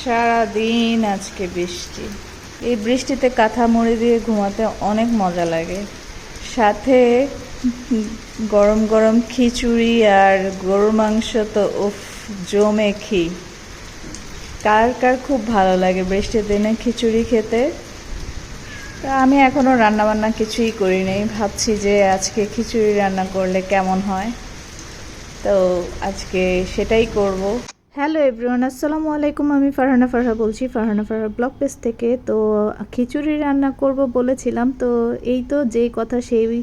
সারাদিন আজকে বৃষ্টি। এই বৃষ্টিতে কাঁথা মুড়ি দিয়ে ঘুমাতে অনেক মজা লাগে। সাথে গরম গরম খিচুড়ি আর গরুর মাংস তো উফ, জমে খি কার কার খুব ভালো লাগে বৃষ্টির দিনে খিচুড়ি খেতে? তা আমি এখনও রান্নাবান্না কিছুই করি ভাবছি যে আজকে খিচুড়ি রান্না করলে কেমন হয়। তো আজকে সেটাই করব। হ্যালো এভরিওয়ান, আসসালামু আলাইকুম। আমি ফারহানা ফারহা বলছি, ফারহানা ফারহা ব্লগ পেজ থেকে। তো, খিচুড়ি রান্না করব বলেছিলাম। তো, এই তো যেই কথা, সেই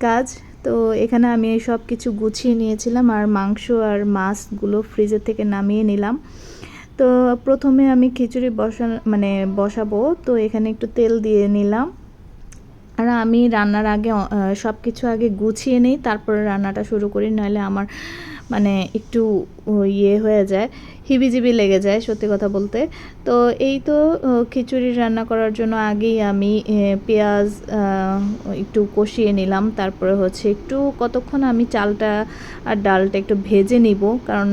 কাজ। তো, এখানে আমি সব কিছু গুছিয়ে নিয়েছিলাম আর মাংস আর মাছগুলো ফ্রিজের থেকে নামিয়ে নিলাম। তো, প্রথমে আমি খিচুড়ি বসা মানে বসাবো। তো, এখানে একটু তেল দিয়ে নিলাম। আর আমি রান্নার আগে সব কিছু আগে গুছিয়ে নিই, তারপরে রান্নাটা শুরু করি। নইলে আমার মানে একটু ইয়ে হয়ে যায়, হিবিজিবি লেগে যায় সত্যি কথা বলতে। তো এই তো খিচুড়ি রান্না করার জন্য আগেই আমি পেঁয়াজ একটু কষিয়ে নিলাম। তারপরে হচ্ছে একটু কতক্ষণ আমি চালটা আর ডালটা একটু ভেজে নিব। কারণ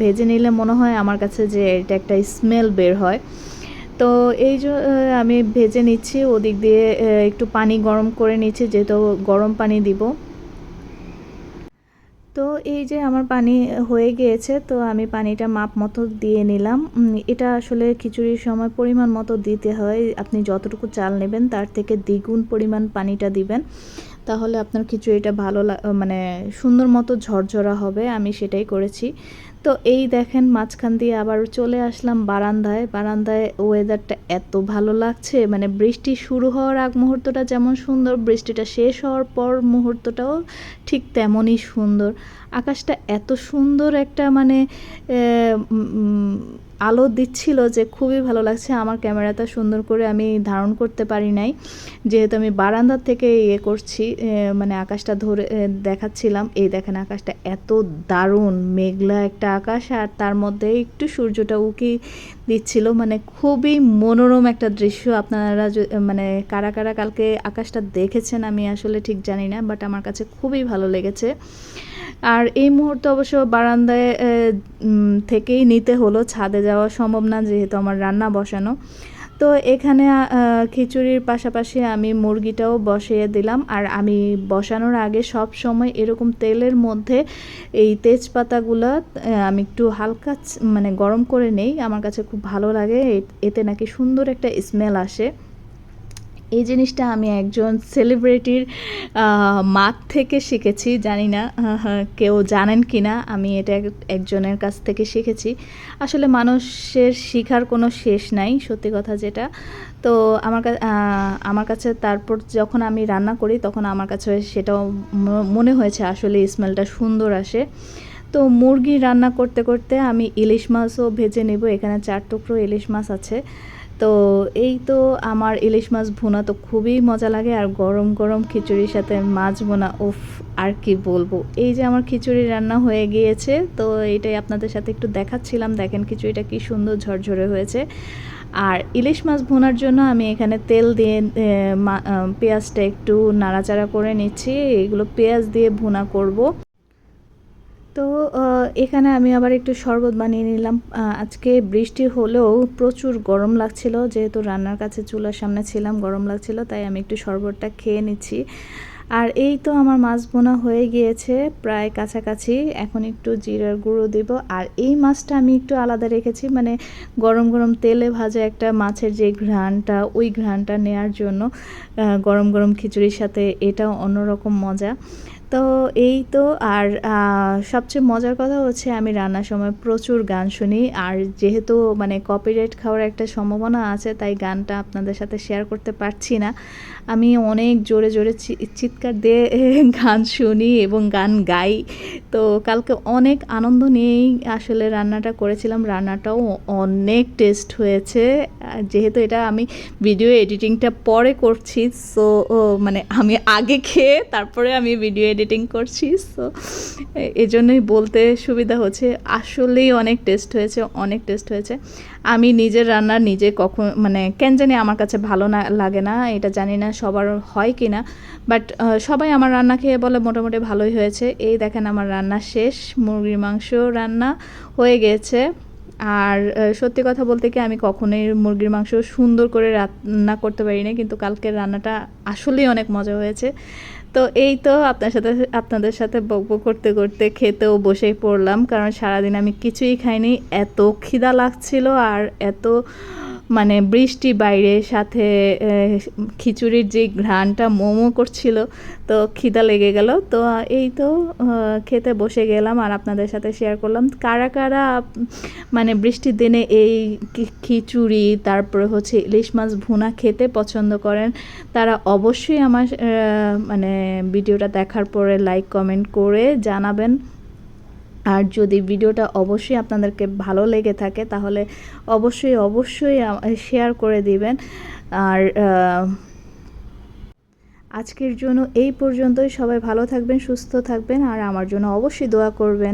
ভেজে নিলে মনে হয় আমার কাছে যে এটা একটা স্মেল বের হয়। তো এই যে আমি ভেজে নিচ্ছি, ওদিক দিয়ে একটু পানি গরম করে নিচ্ছি, যেহেতু গরম পানি দিব। এই যে আমার পানি হয়ে গিয়েছে, তো আমি পানিটা মাপ মতো দিয়ে নিলাম। এটা আসলে খিচুড়ির সময় পরিমাণ মতো দিতে হয়। আপনি যতটুকু চাল নেবেন, তার থেকে দ্বিগুণ পরিমাণ পানিটা দিবেন। তাহলে আপনার খিচুড়িটা ভালো মানে সুন্দর মতো ঝরঝরা হবে, আমি সেটাই করেছি। তো এই দেখেন মাঝখান দিয়ে আবার চলে আসলাম বারান্দায়। বারান্দায় ওয়েদারটা এত ভালো লাগছে মানে বৃষ্টি শুরু হওয়ার আগ মুহূর্তটা যেমন সুন্দর, বৃষ্টিটা শেষ হওয়ার পর মুহূর্তটাও ঠিক তেমনই সুন্দর। আকাশটা এত সুন্দর একটা মানে আলো দিচ্ছিল যে খুবই ভালো লাগছে। আমার ক্যামেরাটা সুন্দর করে আমি ধারণ করতে পারি নাই। যেহেতু আমি বারান্দার থেকে ইয়ে করছি মানে আকাশটা ধরে দেখাচ্ছিলাম। এই দেখেন আকাশটা এত দারুণ, মেঘলা একটা আকাশ। আর তার মধ্যে একটু সূর্যটা উকি দিচ্ছিল। মানে খুবই মনোরম একটা দৃশ্য। আপনারা মানে কারা কারা কালকে আকাশটা দেখেছেন আমি আসলে ঠিক জানি না বাট আমার কাছে খুবই ভালো লেগেছে। আর এই মুহূর্তে অবশ্য বারান্দায় থেকেই নিতে হলো। ছাদে যাওয়া সম্ভব না, যেহেতু আমার রান্না বসানো। তো এখানে খিচুড়ির পাশাপাশি আমি মুরগিটাও বসিয়ে দিলাম। আর আমি বসানোর আগে সব সময় এরকম তেলের মধ্যে এই তেজপাতাগুলো আমি একটু হালকা মানে গরম করে নেই। আমার কাছে খুব ভালো লাগে। এতে নাকি সুন্দর একটা স্মেল আসে। এই জিনিসটা আমি একজন সেলিব্রিটির মাঠ থেকে শিখেছি, জানি না কেউ জানেন কি না আমি এটা একজনের কাছ থেকে শিখেছি। আসলে মানুষের শিখার কোনো শেষ নাই, সত্যি কথা যেটা। তো আমার আমার কাছে তারপর যখন আমি রান্না করি, তখন আমার কাছে সেটাও মনে হয়েছে আসলে স্মেলটা সুন্দর আসে। তো মুরগি রান্না করতে করতে আমি ইলিশ মাছও ভেজে নেব, এখানে চার টুকরো ইলিশ মাছ আছে। তো এই তো আমার ইলিশ মাছ ভুনা তো খুবই মজা লাগে, আর গরম গরম খিচুড়ির সাথে মাছ বোনা উফ, আর কি বলব। এই যে আমার খিচুড়ি রান্না হয়ে গিয়েছে, তো এটাই আপনাদের সাথে একটু দেখাচ্ছিলাম। দেখেন খিচুড়িটা কি সুন্দর ঝরঝরে হয়েছে। আর ইলিশ মাছ ভোনার জন্য আমি এখানে তেল দিয়ে পেঁয়াজটা একটু নাড়াচাড়া করে নিচ্ছি। এগুলো পেঁয়াজ দিয়ে ভুনা করব। এখানে আমি আবার একটু শরবত বানিয়ে নিলাম। আজকে বৃষ্টি হলেও প্রচুর গরম লাগছিল। যেহেতু রান্নার কাছে চুলার সামনে ছিলাম, গরম লাগছিল, তাই আমি একটু শরবতটা খেয়ে নিচ্ছি। আর এই তো আমার মাছ বোনা হয়ে গিয়েছে, প্রায় কাছাকাছি। এখন একটু জিরার গুঁড়ো দিব। আর এই মাছটা আমি একটু আলাদা রেখেছি মানে গরম গরম তেলে ভাজা একটা মাছের যে ঘ্রাণটা, ওই ঘ্রাণটা নেয়ার জন্য গরম গরম খিচুড়ির সাথে এটাও অন্যরকম মজা। তো এই তো, আর সবচেয়ে মজার কথা হচ্ছে আমি রান্নার সময় প্রচুর গান শুনি। আর যেহেতু মানে কপিরাইট খাওয়ার একটা সম্ভাবনা আছে, তাই গানটা আপনাদের সাথে শেয়ার করতে পারছি না। আমি অনেক জোরে জোরে চিৎকার দিয়ে গান শুনি এবং গান গাই। তো কালকে অনেক আনন্দ নিয়েই আসলে রান্নাটা করেছিলাম। রান্নাটাও অনেক টেস্ট হয়েছে। যেহেতু এটা আমি ভিডিও এডিটিংটা পরে করছি সো মানে আমি আগে খেয়ে তারপরে আমি ভিডিও এডিটিং করছি সো এজন্যই বলতে সুবিধা হচ্ছে, আসলেই অনেক টেস্ট হয়েছে, অনেক টেস্ট হয়েছে। আমি নিজের রান্না নিজে কখন মানে কেন জানি আমার কাছে ভালো না, লাগে না, এটা জানি না সবার হয় কি না বাট সবাই আমার রান্না খেয়ে বলে মোটামুটি ভালোই হয়েছে। এই দেখেন আমার রান্না শেষ, মুরগির মাংস রান্না হয়ে গেছে। আর সত্যি কথা বলতে কি আমি কখনোই মুরগির মাংস সুন্দর করে রান্না করতে পারি না কিন্তু কালকের রান্নাটা আসলেই অনেক মজা হয়েছে। তো এই তো আপনার সাথে, আপনাদের সাথে বকবক করতে করতে খেতেও বসে পড়লাম। কারণ সারাদিন আমি কিছুই খাইনি। এত খিদা লাগছিল আর এত মানে বৃষ্টি বাইরে, সাথে খিচুড়ির যে ঘ্রাণটা মোমো করছিল, তো খিদা লেগে গেল। তো এই তো খেতে বসে গেলাম আর আপনাদের সাথে শেয়ার করলাম। কারা কারা মানে বৃষ্টির দিনে এই খিচুড়ি, তারপরে হচ্ছে ইলিশ মাছ ভুনা খেতে পছন্দ করেন, তারা অবশ্যই আমার মানে ভিডিওটা দেখার পরে লাইক কমেন্ট করে জানাবেন। আর যদি ভিডিওটা অবশ্যই আপনাদেরকে ভালো লেগে থাকে, তাহলে অবশ্যই অবশ্যই শেয়ার করে দিবেন। আর আজকের জন্য এই পর্যন্তই। সবাই ভালো থাকবেন, সুস্থ থাকবেন, আর আমার জন্য অবশ্যই দোয়া করবেন।